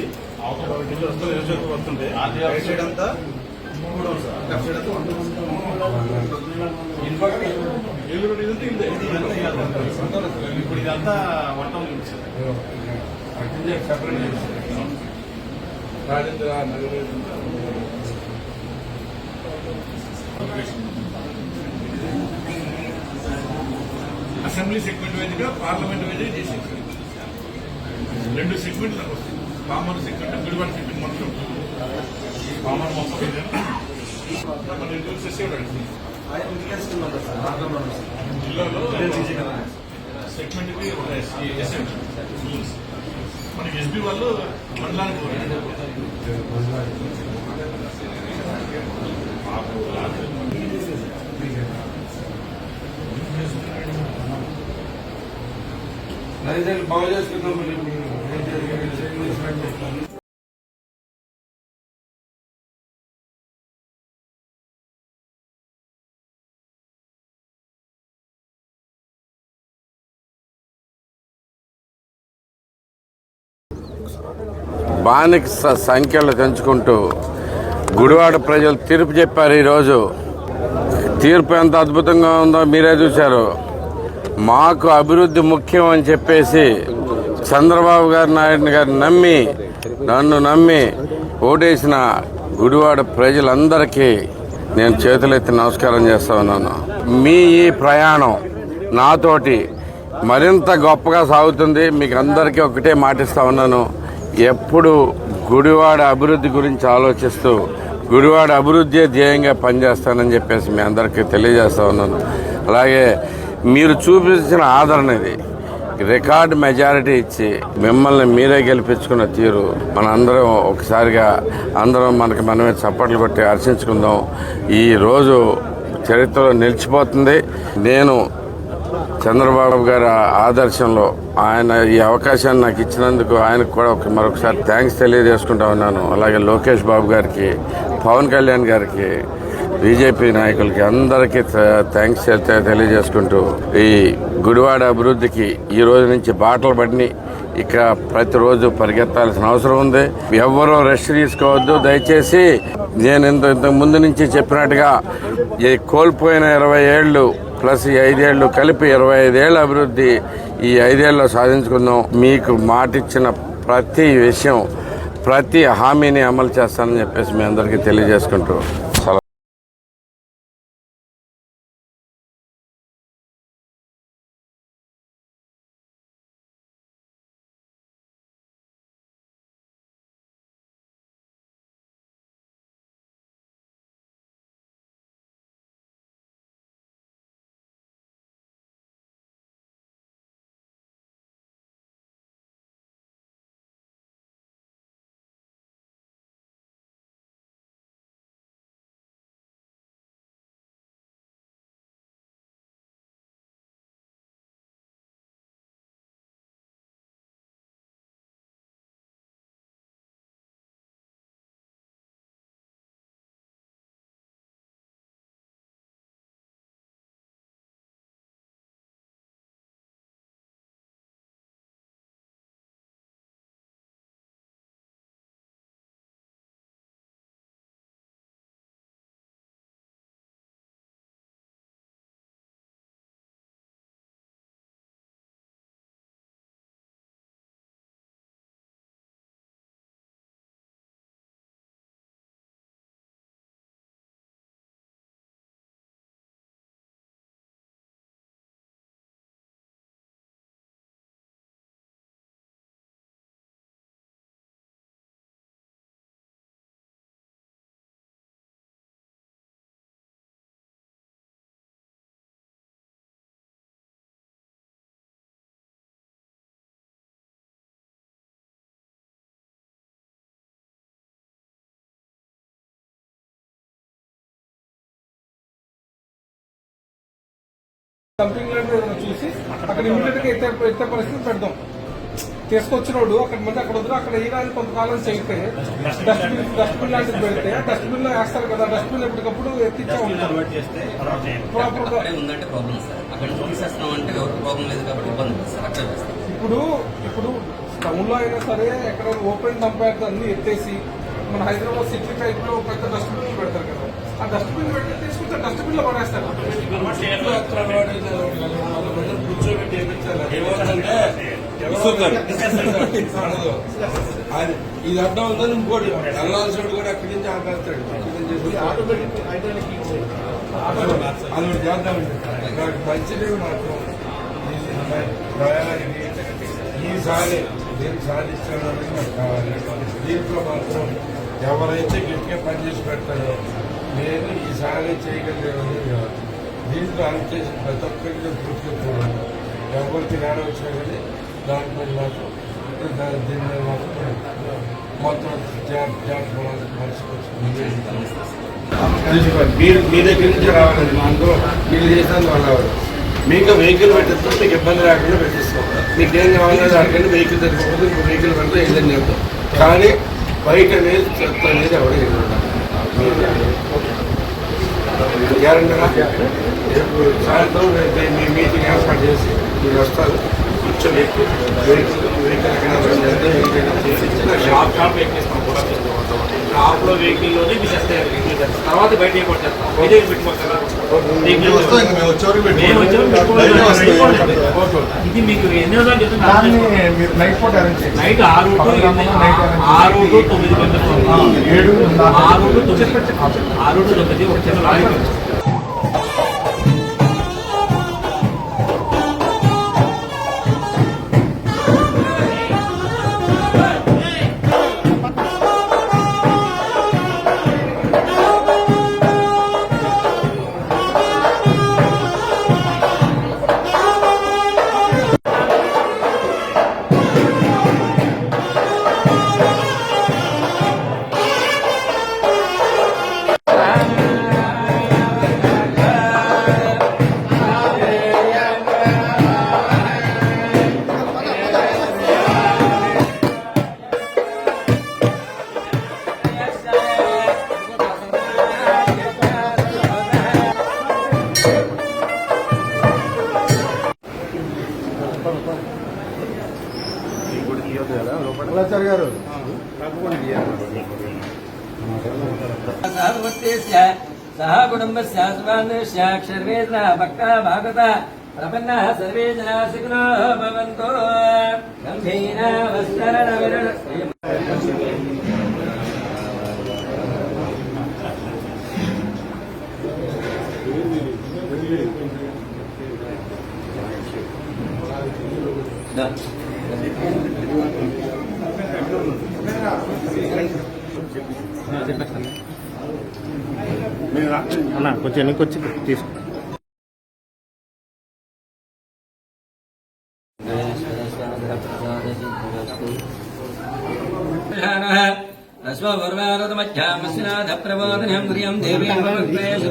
ఇది ఇదంతా ఇదే. ఇప్పుడు ఇదంతా వంట అసెంబ్లీ సెగ్మెంట్ వేదిక పార్లమెంట్ వేదిక చేసేది రెండు సెగ్మెంట్లు వస్తాయి కామన్ సెగ్మెంట్ గుడివాడ సెగ్మెంట్ మొత్తం. పామర్ మొత్తం ఇంట్లో సార్ జిల్లాలో సెగ్మెంట్ ఒక ఎస్ఎం ఎస్బీ వాళ్ళు మండలానికి పోయారు. బాగు చేసుకున్నాం బానిక సంఖ్యలు పెంచుకుంటూ గుడివాడ ప్రజలు తీర్పు చెప్పారు ఈరోజు. తీర్పు ఎంత అద్భుతంగా ఉందో మీరే చూశారు. మాకు అభివృద్ధి ముఖ్యం అని చెప్పేసి చంద్రబాబు గారు నాయుడు గారిని నమ్మి నన్ను నమ్మి ఓటేసిన గుడివాడ ప్రజలందరికీ నేను చేతులెత్తి నమస్కారం చేస్తా ఉన్నాను. మీ ఈ ప్రయాణం నాతోటి మరింత గొప్పగా సాగుతుంది. మీకు అందరికీ ఒకటే మాటిస్తా ఉన్నాను. ఎప్పుడు గుడివాడ అభివృద్ధి గురించి ఆలోచిస్తూ గుడివాడ అభివృద్ధి ధ్యేయంగా పనిచేస్తానని చెప్పేసి మీ అందరికీ తెలియజేస్తా ఉన్నాను. అలాగే మీరు చూపించిన ఆదరణ ఇది. రికార్డ్ మెజారిటీ ఇచ్చి మిమ్మల్ని మీరే గెలిపించుకున్న తీరు మన అందరం ఒకసారిగా అందరం మనకి మనమే చప్పట్లు కొట్టి హర్షించుకుందాం. ఈ రోజు చరిత్రలో నిలిచిపోతుంది. నేను చంద్రబాబు గారి ఆదర్శంలో ఆయన ఈ అవకాశాన్ని నాకు ఇచ్చినందుకు ఆయనకు కూడా ఒక మరొకసారి థ్యాంక్స్ తెలియజేసుకుంటా ఉన్నాను. అలాగే లోకేష్ బాబు గారికి పవన్ కళ్యాణ్ గారికి బీజేపీ నాయకులకి అందరికీ థ్యాంక్స్ తెలియజేసుకుంటూ ఈ గుడివాడ అభివృద్ధికి ఈ రోజు నుంచి బాటలు పడిని. ఇక ప్రతిరోజు పరిగెత్తాల్సిన అవసరం ఉంది. ఎవ్వరూ రెస్ట్ తీసుకోవద్దు. దయచేసి నేను ఇంత ఇంతకు ముందు నుంచి చెప్పినట్టుగా ఈ కోల్పోయిన ఇరవై ఏళ్ళు ప్లస్ ఈ ఐదేళ్ళు కలిపి ఇరవై ఐదేళ్ళ అభివృద్ధి ఈ ఐదేళ్ళలో సాధించుకుందాం. మీకు మాటిచ్చిన ప్రతి విషయం ప్రతి హామీని అమలు చేస్తానని చెప్పేసి మీ అందరికీ తెలియజేసుకుంటూ సంథింగ్ చూసి అక్కడ ఇమీడియట్గా ఎత్తే ఎత్తే పరిస్థితి పెడదాం. తీసుకొచ్చినోడు అక్కడ మంది అక్కడ వదిలి అక్కడ వేయడానికి కొంతకాలం చేయితే డస్ట్బిన్ డస్ట్బిన్ లాంటిది పెడితే డస్ట్బిన్లో వేస్తారు కదా డస్ట్బిన్ ఎప్పటికప్పుడు ఎత్తిచ్చా ఇప్పుడు ఇప్పుడు టౌన్లో అయినా సరే ఎక్కడైనా ఓపెన్ డంప్ అన్ని ఎత్తేసి మన హైదరాబాద్ సిటీ టైప్లో పెద్ద డస్ట్బిన్ పెడతారు కదా. ఆ డస్ట్బిన్ పెట్టి తీసుకుంటే డస్ట్బిన్లో పడేస్తారు. ఇది అడ్డం ఉందని ఇంకోటి వెళ్ళాల్సిన కూడా అక్కడి నుంచి ఆపేస్తాడు. అది నాకు మంచిది మాత్రం. ఈసారి నేను సాధించడానికి నాకు కావాలి. దీంట్లో మాత్రం ఎవరైతే గట్టిగా పనిచేసి పెడతారో నేను ఈసారి చేయగలిగేది కాదు. దీంట్లో అరెస్ట్ చేసిన ప్రతి ఒక్కరికి పూర్తిగా చూడాలి ఎవరికి నేడ వచ్చినా కానీ దాంట్లో మాత్రం దా- దీని మీద మాత్రం మొత్తం జాగ్రత్త మీరు మీ దగ్గర నుంచి రావాలండి. మా అందరూ మీరు చేసినందు వల్ల రావాలి. మీకు వెహికల్ పెట్టేస్తాం మీకు ఇబ్బంది లేకుండా పెట్టిస్తాం. మీకు ఏం కావాలో అడగండి వెహికల్ సరిపోతుంది ఇంకో వెహికల్ పెడితే ఏదని చెప్తాం కానీ బయట అనేది చెత్త అనేది ఎవరు గ్యారంటీ రేపు సాయంత్రం మీ మీటింగ్ ఏర్పాటు చేసి మీరు వస్తారు. కూర్చొని వెహికల్ వెహికల్ ఎక్కడ వెళ్తే వెహికల్ చేసి ఇచ్చిన షాప్ షాప్ ఎక్కిస్తాం కూడా షాప్లో వెహికల్లోనే మీకు వస్తాయి తర్వాత బయట. ఇది మీకు ఎన్నో నైట్ ఆరు ఆరు తొమ్మిది ఆరు తొమ్మిది ఆరు తొమ్మిది ఒక చిన్న లారీ కుటుంబస్య సుమాన్యస్య క్షర్వేద భక్త భాగవత ప్రపన్న సర్వే జనా సుఖినో భవంతు గంభీర వస్త్రణ విరణ అన్న కొంచెం వెనక్కి వచ్చి తీసుకో. అశ్వవర్వారథమధ్యామస్నాథ ప్రబోధనం ప్రియం దేవీ దేవేష్